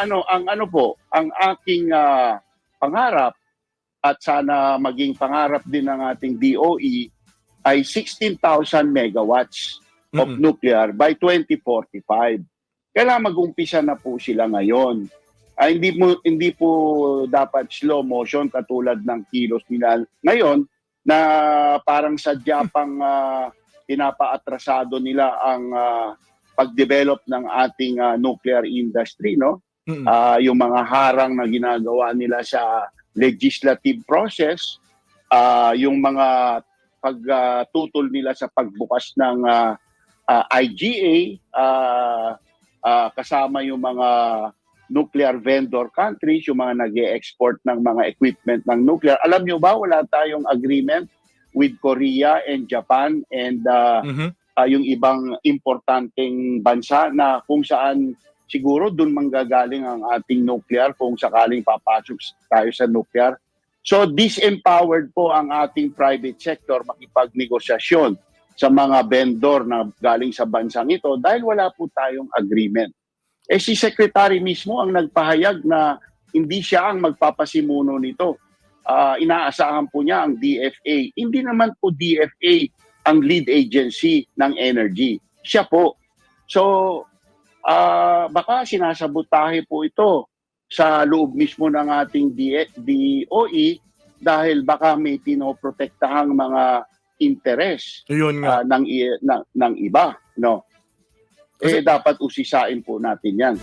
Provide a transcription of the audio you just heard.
ano ang ano po, ang aking ah, pangarap at sana maging pangarap din ng ating DOE ay 16,000 megawatts of Mm-mm. nuclear by 2045. Kailangan mag-umpisa na po sila ngayon. Ay hindi mo hindi po dapat slow motion katulad ng kilos nila ngayon na parang sadya pang ah, pinapaatrasado nila ang ah, pag-develop ng ating ah, nuclear industry no Mm-mm. Ah, yung mga harang na ginagawa nila sa legislative process ah, yung mga pagtutol nila sa pagbukas ng ah, ah, IGA ah, ah, kasama yung mga nuclear vendor countries, yung mga nag export ng mga equipment ng nuclear. Alam nyo ba, wala tayong agreement with Korea and Japan and ah, Mhm. ah, yung ibang importanteng bansa na kung saan siguro doon manggagaling ang ating nuclear kung sakaling papasok tayo sa nuclear. So disempowered po ang ating private sector makipagnegosasyon sa mga vendor na galing sa bansang ito dahil wala po tayong agreement. Eh si Secretary mismo ang nagpahayag na hindi siya ang magpapasimuno nito. Ah, inaasahan po niya ang DFA. Hindi naman po DFA ang lead agency ng energy. Siya po. So, ah baka sinasabotahe po ito sa loob mismo ng ating DOE dahil baka may pinoprotektahang mga interes Yun nga. ah, ng, ng, ng iba. No? Eh, Kasi- dapat usisain po natin yan.